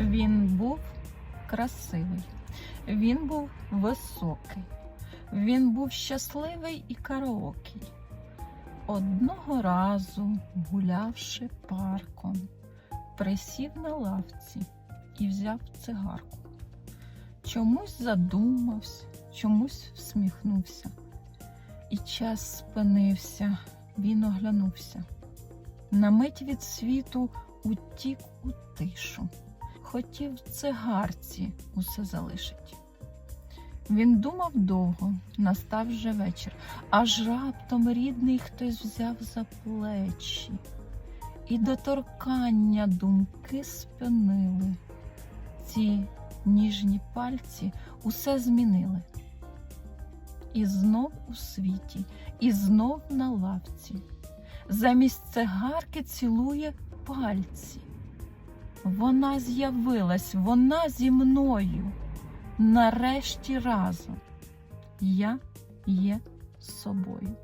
Він був красивий, він був високий, він був щасливий і караокий. Одного разу, гулявши парком, присів на лавці і взяв цигарку. Чомусь задумався, чомусь всміхнувся. І час спинився, він оглянувся. На мить від світу утік у тишу. Хотів цигарці усе залишить. Він думав довго, настав вже вечір, аж раптом рідний хтось взяв за плечі, і до торкання думки спинили. Ці ніжні пальці усе змінили. І знов у світі, і знов на лавці. Замість цигарки цілує пальці. Вона з'явилась, вона зі мною. Нарешті разом. Я є собою.